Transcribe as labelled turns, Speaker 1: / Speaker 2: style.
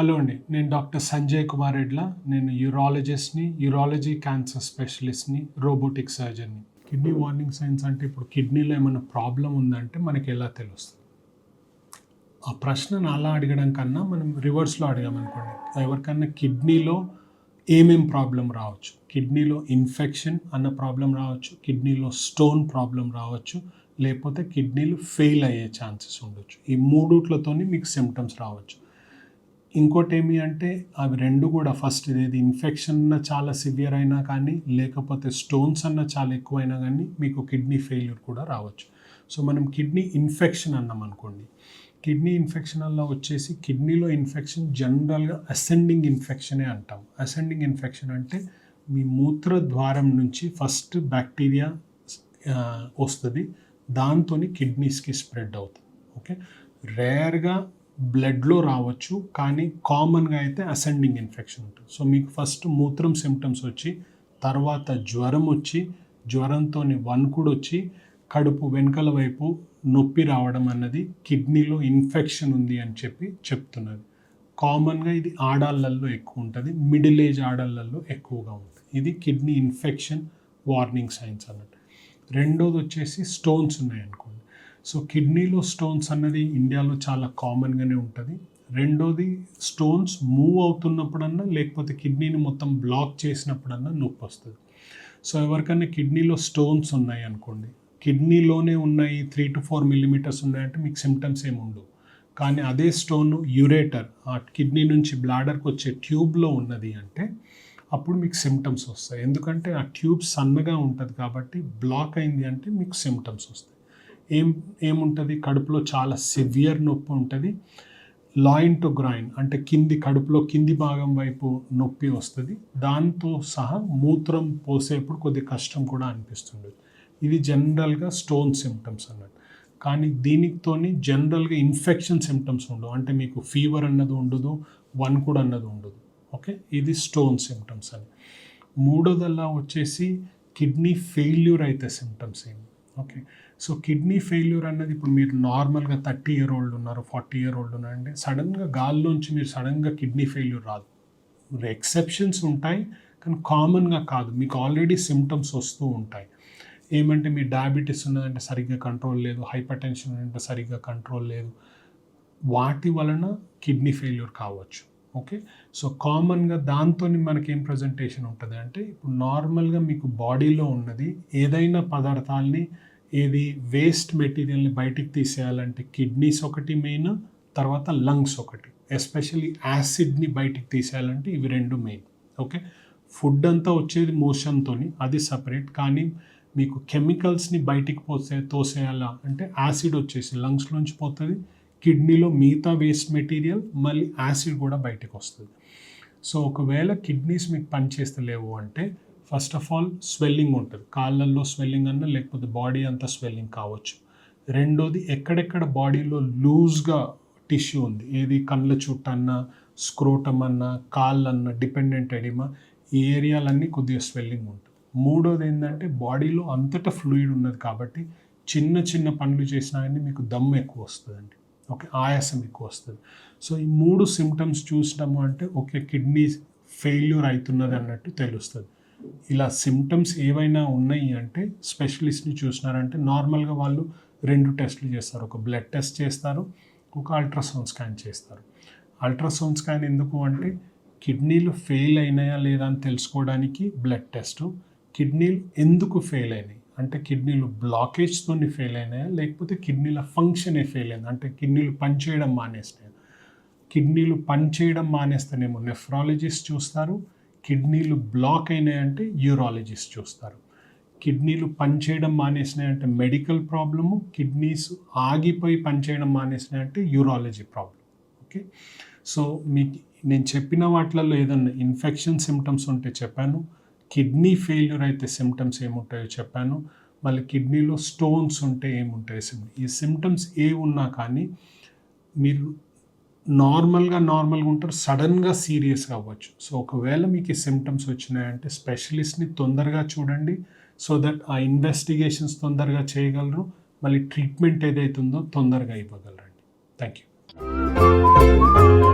Speaker 1: Hello అండి నేను doctor Sanjay Kumar Redla. నేను యూరాలజిస్ట్ని యూరాలజీ క్యాన్సర్ స్పెషలిస్ట్ని రోబోటిక్ సర్జన్ని. కిడ్నీ వార్నింగ్ సైన్స్ అంటే ఇప్పుడు కిడ్నీలో ఏమైనా ప్రాబ్లం ఉందంటే మనకి ఎలా తెలుస్తుంది? ఆ ప్రశ్నను అలా అడగడం కన్నా మనం రివర్స్లో అడిగామనుకోండి ఎవరికన్నా కిడ్నీలో ఏమేం ప్రాబ్లం రావచ్చు? కిడ్నీలో ఇన్ఫెక్షన్ అన్న ప్రాబ్లం రావచ్చు కిడ్నీలో స్టోన్ ప్రాబ్లం రావచ్చు లేకపోతే కిడ్నీలు ఫెయిల్ అయ్యే ఛాన్సెస్ ఉండొచ్చు. ఈ మూడుట్లతోనే మీకు సిమ్టమ్స్ రావచ్చు. ఇంకోటి ఏమి అంటే అవి రెండు కూడా ఫస్ట్ ఇదేది ఇన్ఫెక్షన్ చాలా సివియర్ అయినా కానీ లేకపోతే స్టోన్స్ అన్న చాలా ఎక్కువైనా కానీ మీకు కిడ్నీ ఫెయిల్యూర్ కూడా రావచ్చు. సో మనం కిడ్నీ ఇన్ఫెక్షన్ అన్నాం అనుకోండి. కిడ్నీ ఇన్ఫెక్షన్ వల్ల వచ్చేసి కిడ్నీలో ఇన్ఫెక్షన్ జనరల్గా అసెండింగ్ ఇన్ఫెక్షనే అంటాం. అసెండింగ్ ఇన్ఫెక్షన్ అంటే మీ మూత్ర ద్వారం నుంచి ఫస్ట్ బ్యాక్టీరియా వస్తుంది. దాంతో కిడ్నీస్కి స్ప్రెడ్ అవుతుంది. ఓకే? రేర్గా బ్లడ్లో రావచ్చు కానీ కామన్గా అయితే అసెండింగ్ ఇన్ఫెక్షన్ ఉంటుంది. సో మీకు ఫస్ట్ మూత్రం సిమ్టమ్స్ వచ్చి తర్వాత జ్వరం వచ్చి జ్వరంతో వణుకుడు వచ్చి కడుపు వెనుకల వైపు నొప్పి రావడం అన్నది కిడ్నీలో ఇన్ఫెక్షన్ ఉంది అని చెప్పి చెప్తున్నది. కామన్గా ఇది ఆడాళ్ళల్లో ఎక్కువ ఉంటుంది మిడిల్ ఏజ్ ఆడాళ్ళల్లో ఎక్కువగా ఉంటుంది. ఇది కిడ్నీ ఇన్ఫెక్షన్ వార్నింగ్ సైన్స్ అన్నట్టు. రెండోది వచ్చేసి స్టోన్స్ ఉన్నాయనుకోండి. సో కిడ్నీలో స్టోన్స్ అన్నది ఇండియాలో చాలా కామన్గానే ఉంటుంది. రెండోది స్టోన్స్ మూవ్ అవుతున్నప్పుడన్నా లేకపోతే కిడ్నీని మొత్తం బ్లాక్ చేసినప్పుడన్నా నొప్పి వస్తుంది. సో ఎవరికైనా కిడ్నీలో స్టోన్స్ ఉన్నాయి అనుకోండి కిడ్నీలోనే ఉన్నాయి త్రీ టు ఫోర్ మిల్లీమీటర్స్ ఉన్నాయంటే మీకు సిమ్టమ్స్ ఏమి ఉండవు. కానీ అదే స్టోన్ యూరేటర్ ఆ కిడ్నీ నుంచి బ్లాడర్కి వచ్చే ట్యూబ్లో ఉన్నది అంటే అప్పుడు మీకు సిమ్టమ్స్ వస్తాయి. ఎందుకంటే ఆ ట్యూబ్ సన్నగా ఉంటుంది కాబట్టి బ్లాక్ అయింది అంటే మీకు సిమ్టమ్స్ వస్తాయి. ఏం ఏముంటుంది? కడుపులో చాలా సివియర్ నొప్పి ఉంటుంది. లాయిన్ టు గ్రైన్ అంటే కింది కడుపులో కింది భాగం వైపు నొప్పి వస్తుంది. దాంతో సహా మూత్రం పోసేప్పుడు కొద్ది కష్టం కూడా అనిపిస్తుంది ఇది జనరల్గా స్టోన్ సిమ్టమ్స్ అన్నట్టు. కానీ దీనితోని జనరల్గా ఇన్ఫెక్షన్ సిమ్టమ్స్ ఉండవు. అంటే మీకు ఫీవర్ అన్నది ఉండదు వన్ కూడా అన్నది ఉండదు. ఓకే? ఇది స్టోన్ సిమ్టమ్స్ అని. మూడోదల్లా వచ్చేసి కిడ్నీ ఫెయిల్యూర్ అయితే సిమ్టమ్స్ ఏమి? ఓకే. సో కిడ్నీ ఫెయిల్యూర్ అన్నది ఇప్పుడు మీరు నార్మల్గా థర్టీ ఇయర్ ఓల్డ్ ఉన్నారు ఫార్టీ ఇయర్ ఓల్డ్ ఉన్నారంటే సడన్గా గాల్లోంచి మీరు సడన్గా కిడ్నీ ఫెయిల్యూర్ రాదు. ఎక్సెప్షన్స్ ఉంటాయి కానీ కామన్గా కాదు. మీకు ఆల్రెడీ సిమ్టమ్స్ వస్తూ ఉంటాయి. ఏమంటే మీ డయాబెటీస్ ఉన్నదంటే సరిగ్గా కంట్రోల్ లేదు హైపర్ టెన్షన్ అంటే సరిగ్గా కంట్రోల్ లేదు. వాటి వలన కిడ్నీ ఫెయిల్యూర్ కావచ్చు. ఓకే. సో కామన్గా దాంతో మనకి ఏం ప్రజెంటేషన్ ఉంటుంది అంటే ఇప్పుడు నార్మల్గా మీకు బాడీలో ఉన్నది ఏదైనా పదార్థాలని ఏది? వేస్ట్ మెటీరియల్ని బయటికి తీసేయాలంటే కిడ్నీస్ ఒకటి మెయిన్ తర్వాత లంగ్స్ ఒకటి. ఎస్పెషల్లీ యాసిడ్ని బయటికి తీసేయాలంటే ఇవి రెండు మెయిన్. ఓకే? ఫుడ్ అంతా వచ్చేది మోషన్తో అది సపరేట్. కానీ మీకు కెమికల్స్ని బయటికి పోసే తోసేయాలా అంటే యాసిడ్ వచ్చేసి లంగ్స్లోంచి పోతుంది కిడ్నీలో మిగతా వేస్ట్ మెటీరియల్ మళ్ళీ యాసిడ్ కూడా బయటకు వస్తుంది. సో ఒకవేళ కిడ్నీస్ మీకు పనిచేస్తలేవు అంటే ఫస్ట్ ఆఫ్ ఆల్ స్వెల్లింగ్ ఉంటుంది. కాళ్ళల్లో స్వెల్లింగ్ అన్న లేకపోతే బాడీ అంతా స్వెల్లింగ్ కావచ్చు. రెండోది ఎక్కడెక్కడ బాడీలో లూజ్గా టిష్యూ ఉంది. ఏది కళ్ళ చుట్టన్నా స్క్రోటం అన్నా కాళ్ళన్న డిపెండెంట్ ఎడిమా ఈ ఏరియాలన్నీ కొద్దిగా స్వెల్లింగ్ ఉంటుంది. మూడోది ఏంటంటే బాడీలో అంతటా ఫ్లూయిడ్ ఉన్నది కాబట్టి చిన్న చిన్న పనులు చేసినా కానీ మీకు దమ్ము ఎక్కువ వస్తుందండి. ఓకే ఆయాసం ఎక్కువ వస్తుంది. సో ఈ మూడు సిమ్టమ్స్ చూసినాము అంటే ఓకే కిడ్నీ ఫెయిల్యూర్ అవుతున్నది అన్నట్టు తెలుస్తుంది. ఇలా సిమ్టమ్స్ ఏవైనా ఉన్నాయి అంటే స్పెషలిస్ట్ని చూసినారంటే నార్మల్గా వాళ్ళు రెండు టెస్ట్లు చేస్తారు. ఒక బ్లడ్ టెస్ట్ చేస్తారు ఒక అల్ట్రాసౌండ్ స్కాన్ చేస్తారు. అల్ట్రాసౌండ్ స్కాన్ ఎందుకు అంటే కిడ్నీలు ఫెయిల్ అయినాయా లేదా అని తెలుసుకోవడానికి బ్లడ్ టెస్ట్ కిడ్నీలు ఎందుకు ఫెయిల్ అయినాయి? అంటే కిడ్నీలు బ్లాకేజ్తో ఫెయిల్ అయినాయా? లేకపోతే కిడ్నీల ఫంక్షనే ఫెయిల్ అయింది? అంటే కిడ్నీలు పనిచేయడం మానేసినాయి కిడ్నీలు పనిచేయడం మానేస్తేనేమో నెఫ్రాలజిస్ట్ చూస్తారు కిడ్నీలు బ్లాక్ అయినాయంటే యూరాలజిస్ట్ చూస్తారు. కిడ్నీలు పనిచేయడం మానేసినాయంటే మెడికల్ ప్రాబ్లము కిడ్నీస్ ఆగిపోయి పనిచేయడం మానేసినాయంటే యూరాలజీ ప్రాబ్లం ఓకే సో మీకు నేను చెప్పిన వాటిలలో ఏదన్నా ఇన్ఫెక్షన్ సిమ్టమ్స్ ఉంటే చెప్పాను కిడ్నీ ఫెయిల్యూర్ అయితే సిమ్టమ్స్ ఏముంటాయో చెప్పాను మళ్ళీ కిడ్నీలో స్టోన్స్ ఉంటే ఏముంటాయి సిమ్ ఈ సిమ్టమ్స్ ఏ ఉన్నా కానీ మీరు నార్మల్గా నార్మల్గా ఉంటారు సడన్గా సీరియస్గా అవ్వచ్చు. సో ఒకవేళ మీకు ఈ సిమ్టమ్స్ వచ్చినాయంటే స్పెషలిస్ట్ని తొందరగా చూడండి సో దట్ ఆ ఇన్వెస్టిగేషన్స్ తొందరగా చేయగలరు. మళ్ళీ ట్రీట్మెంట్ ఏదైతుందో తొందరగా ఇవ్వగలరండి. Thank you